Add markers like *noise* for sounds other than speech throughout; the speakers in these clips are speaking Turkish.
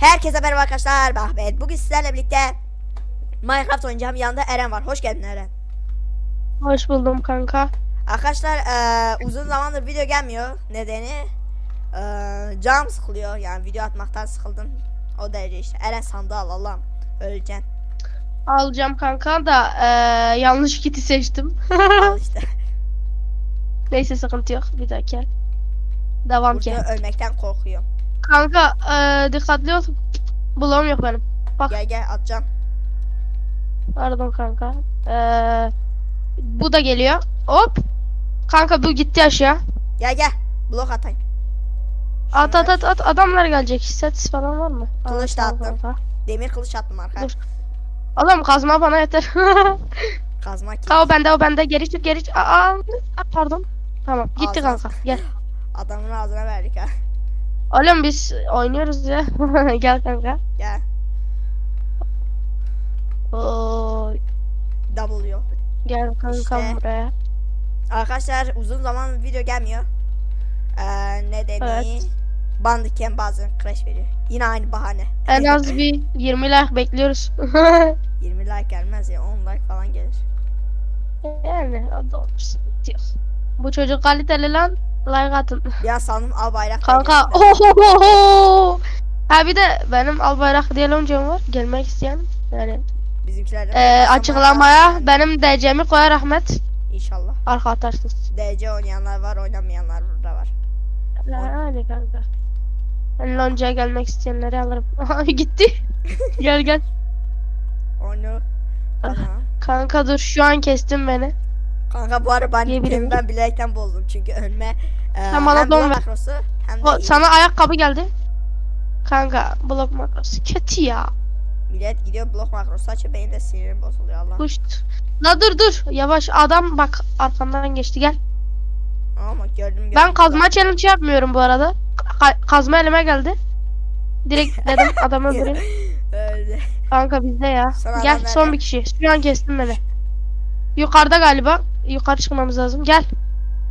Herkese merhaba arkadaşlar. Ben Ahmet. Bugün sizlerle birlikte Minecraft oynayacağım. Yanında Eren var. Hoş geldin Eren. Hoş buldum kanka. Arkadaşlar eee, uzun zamandır video gelmiyor. Nedeni eee canım sıkılıyor. Yani video atmaktan sıkıldım. O derece işte. Eren sandığı al Allah'ım. Öleceksin. Alacağım kanka da eee, yanlış kiti seçtim. *laughs* Al işte. Neyse sıkıntı yok. Bir dakika. Devam ki. Ölmekten korkuyorum. Kanka eee, dikkatli ol. Yok benim. Bak Gel gel atacağım. pardon kanka. Eee, bu da geliyor. Hop. Kanka bu gitti aşağı. Gel gel. Blok atayım. At Şunlar- at at at adamlar gelecek. Set falan var mı? Kılıç da attım. kanka. Demir kılıç attım arkaya. Dur. Oğlum kazma bana yeter. *laughs* Kazma ki. Kanka o bende o bende geri çık geri çık. Aa, pardon. Tamam gitti Ağzına- kanka gel. *laughs* Adamın ağzına verdik ha. Oğlum biz oynuyoruz ya. *laughs* Gel kanka. Gel. Oo, Double yok. gel kanka İşte. buraya. Arkadaşlar uzun zaman video gelmiyor. Ee, ne demeyi? Evet. Bandicam bazen crash veriyor. Yine aynı bahane. En az *laughs* bir 20 like bekliyoruz. *laughs* 20 like gelmez ya 10 like falan gelir. yani o da olur. Bu çocuk kaliteli lan. Like atın. An sandım al bayrak. Kanka. Ohohoho. Ha bir de benim Albayrak diye loncam var. Gelmek isteyen. Yani Bizimkilerden. e, Aşamalar açıklamaya var. benim DC'mi koyar Ahmet. İnşallah. Arka atarsınız. DC oynayanlar var oynamayanlar burada var. Yani kanka. Ben loncaya gelmek isteyenleri alırım. *laughs* Gitti. *laughs* gel gel. Onu. Aha. Kanka dur şu an kestin beni. Kanka bu arada ben, Diyebilirim. ben bilerekten bozdum çünkü önüme e, Sen bana hem don ver. makrosu hem de O, iyi. sana ayakkabı geldi. Kanka blok makrosu kötü ya. millet gidiyor blok makrosu açıyor benim de sinirim bozuluyor Allah. Kuş. La dur dur. Yavaş adam bak arkamdan geçti gel. Ama gördüm gördüm. Ben kazma challenge yapmıyorum bu arada. Ka- kazma elime geldi. Direkt *laughs* dedim adamı öldüreyim. *laughs* Öyle. Kanka bizde ya. Sana Gel adam son nerede? bir kişi. Şu an kestin beni. Yukarıda galiba. Yukarı çıkmamız lazım. Gel.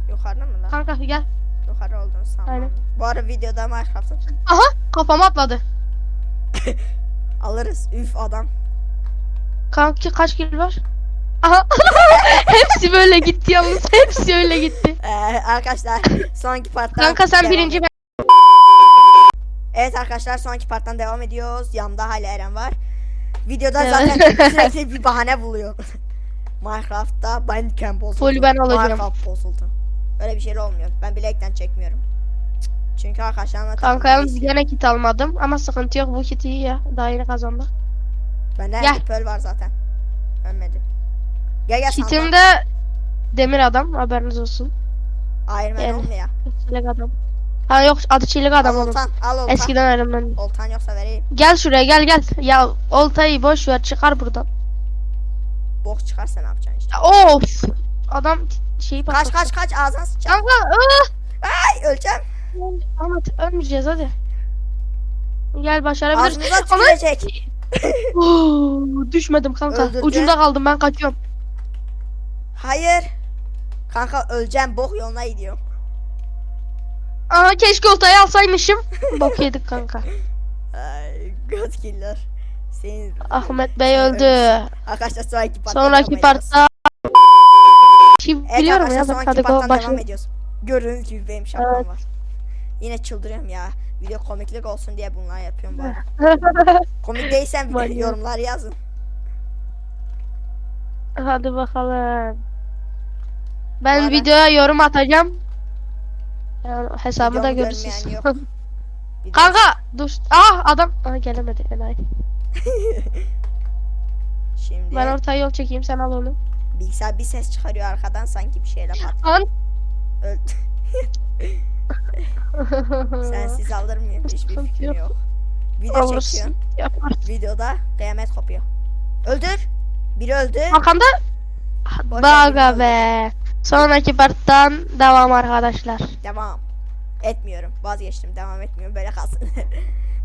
Yukarıda mı lan? Kanka gel. Yukarı olduğunu sanmam. Aynen. Bu arada videoda Minecraft'ı Kafama atladı. *laughs* alırız. Üf adam. Kanki kaç kill var? Aha. *laughs* Hepsi böyle gitti yalnız. Hepsi öyle gitti. Ee, arkadaşlar sonraki parttan Kanka sen devam birinci ben. Evet arkadaşlar sonraki parttan devam ediyoruz. Yanımda hala Eren var. Videoda zaten *laughs* sürekli bir bahane buluyor. Minecraft'ta Bandicam bozuldu. Full ben alacağım. Minecraft bozuldu. Öyle bir şey olmuyor. Ben bilekten çekmiyorum. Çünkü arkadaşlarımla Kanka yalnız gene kit almadım ama sıkıntı yok bu kit iyi ya. Daha yeni kazandık. Bende her pearl var zaten. Ölmedim. Gel gel. Kitimde demir adam haberiniz olsun. Iron Man Gel. olmuyor. Çelik adam. Ha yok adı çelik adam Al oltan. Al oltan. Eskiden Iron Man. Oltan yoksa vereyim. Gel şuraya gel gel. Ya oltayı boş ver çıkar buradan. Bok çıkarsa ne yapacaksın işte. Of. Adam şeyi Kaç patlattı. kaç kaç ağzına sıçacağım. Kanka ıh! Ay öleceğim. Ahmet ölmeyeceğiz hadi. Gel başarabiliriz. Ağzımıza Ahmet. tükürecek. *laughs* Oo, düşmedim kanka. Öldürdü. Ucunda kaldım ben kaçıyorum. Hayır. Kanka öleceğim bok yoluna gidiyorum. Aa keşke oltayı alsaymışım. Bok yedik kanka. Ay God killer. Senin Ahmet Bey öldü. Arkadaşlar sonraki partta Sonraki partta şey Evet biliyorum ya ben go parttan devam ediyoruz. Gördüğünüz gibi benim şapkam Evet. var. Yine çıldırıyorum ya. Video komiklik olsun diye bunlar yapıyorum bari. *laughs* Komik değilsen Manyak. yorumlar yazın. hadi bakalım. Ben Bu ara- videoya yorum atacağım. Yani hesabı da Videomu görürsünüz. yok. *laughs* Video- Kanka dur. Ah adam. Aa, gelemedi enayi. *laughs* Şimdi Ben ortaya yol çekeyim sen al onu. bilgisayar bir ses çıkarıyor arkadan sanki bir şeyle pat. An. Öl *laughs* Sensiz alır mıyım? Hiçbir Sıkıntı fikrim yok. yok. Video Alırsın. çekiyorsun. Yaparsın. Videoda kıyamet kopuyor. Öldür. Biri öldü. Arkanda. Boş ver, Baga be. Sonraki parttan devam arkadaşlar. Devam. Etmiyorum. Vazgeçtim. Devam etmiyorum. Böyle kalsın. *laughs*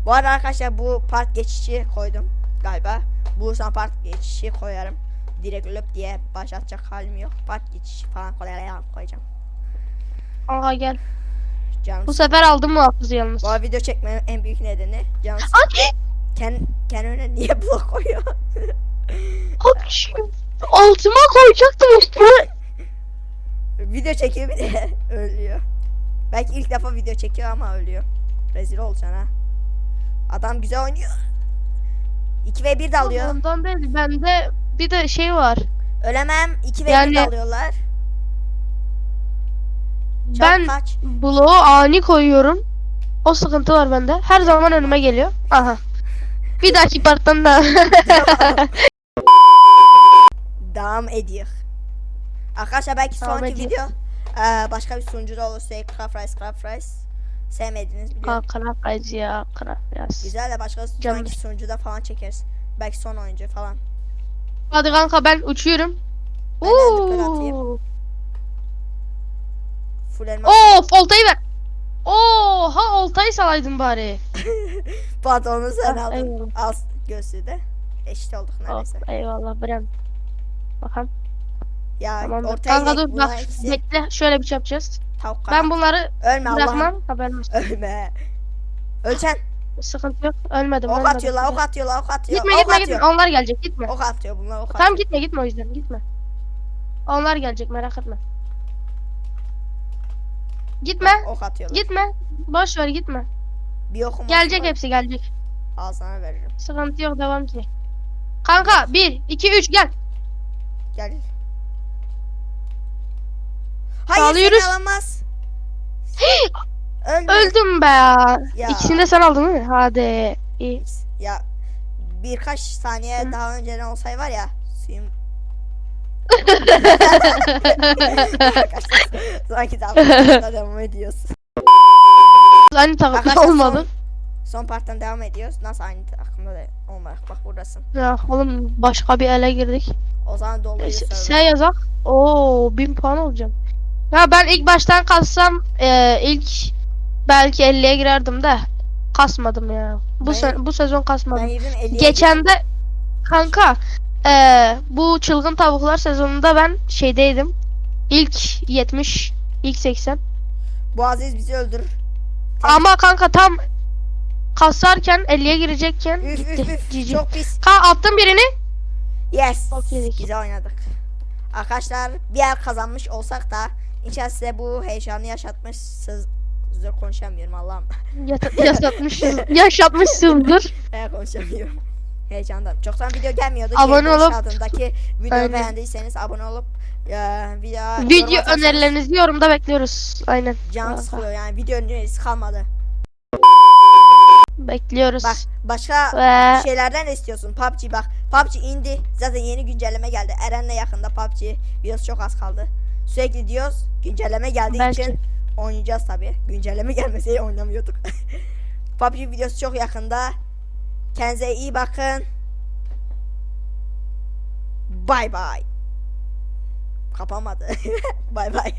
bu arada arkadaşlar bu part geçişi koydum galiba. Bulursam part geçişi koyarım. Direkt löp diye başlatacak halim yok. Part geçişi falan koyacağım. Aa gel. Canım Bu sefer aldım muhafızı yalnız. Bu video çekmenin en büyük nedeni canım Ay! Ken, kendine niye blok koyuyor? Altıma koyacaktım üstüne. video çekiyor bir de *laughs* ölüyor. Belki ilk defa video çekiyor ama ölüyor. Rezil olacaksın ha. Adam güzel oynuyor. 2 ve 1 de alıyor. Ondan değil. Bende bir de şey var. Ölemem. 2 ve 1 Yani- de alıyorlar. Çabuk Ben kaç. bloğu ani koyuyorum. O sıkıntı var bende. Her zaman önüme geliyor. Aha. Bir dahaki parttan da. *laughs* Devam ediyor. Arkadaşlar belki Devam sonraki ediyor. video başka bir sunucuda olursa Craft Rice Craft Rice sevmediğiniz biliyorum. Kanka kayız ya. Kanka yaz. Güzel de başka Canım. sonraki sunucuda falan çekeriz. Belki son oyuncu falan. Hadi kanka ben uçuyorum. Ben. Oo. Full elmas. Of oltayı ver. Oha oltayı salaydın bari. *laughs* Pantolonu sen Ah, aldın. eyvallah. Al göğsü de. Eşit olduk neredeyse. Of, eyvallah Brem. Bakalım. Ya Tamamdır. ortaya Kanka dur bak ikisi bekle şöyle bir şey yapacağız. Tavuk Ben bunları Ölme bırakmam haberin olsun. Ölme. Öleceksin. Sıkıntı yok. Ölmedim. Ok ölmedim. atıyorlar, ok atıyorlar, ok atıyor. Gitme ok gitme atıyor. gitme. Onlar gelecek gitme. Ok atıyor bunlar ok Tamam atıyor. gitme gitme o yüzden gitme. Onlar gelecek merak etme. Gitme. Ok atıyorlar. Gitme. Boş ver gitme. Bir okum Gelecek olsun, hepsi gelecek. Al sana veririm. Sıkıntı yok devam ki. Kanka 1 2 3 gel. Gel. Hayır Sağlıyoruz. seni alamaz. *gasps* Ölme. Öldüm be ya. Ya. İkisini de sen aldın değil mi? Hadi. İyi. Ya birkaç saniye Hı. daha önceden olsaydı var ya suyum *laughs* sanki daha devam ediyoruz. Aynı takımda olmadı. Son, son parttan devam ediyoruz. Nasıl aynı takımda da olmadık. Bak buradasın. Ya oğlum başka bir ele girdik. O zaman doluyor server. Sen yazak. Oo 1000 puan olacağım. Ya ben ilk baştan kassam e, ilk belki 50'ye girerdim de kasmadım ya. Bu Ben- se- bu sezon kasmadım. yedim 50'ye Geçen de kanka e, bu çılgın tavuklar sezonunda ben şeydeydim. İlk 70, ilk 80. Bu Aziz bizi öldürür. Ama kanka tam kasarken 50'ye girecekken Üf üf gitti. üf. GG. Çok pis. Ka attım birini. Yes. Çok yedik. Güzel oynadık. Arkadaşlar bir yer kazanmış olsak da inşallah size bu heyecanı yaşatmış. Söz, sözler konuşamıyorum Allah'ım. Yat- yaşatmışsın. Yaşatmışsındır. *laughs* Eğer konuşamıyorum. Heyecandan. Çoktan video gelmiyordu. Abone olup- adındaki videoyu Aynen. beğendiyseniz abone olup ya, video Video önerilerinizi yorumda bekliyoruz. Aynen. Can Aha. sıkılıyor yani video önerisi kalmadı. Bekliyoruz. Bak başka Ve şeylerden de istiyorsun. PUBG bak. PUBG indi. Zaten yeni güncelleme geldi. Eren'le yakında PUBG videosu çok az kaldı. Sürekli diyoruz güncelleme geldiği Belki. için oynayacağız tabi. Güncelleme gelmeseydi oynamıyorduk. *laughs* PUBG videosu çok yakında. Kendinize iyi bakın. Bay bay. Kapamadı. bay *laughs* bay.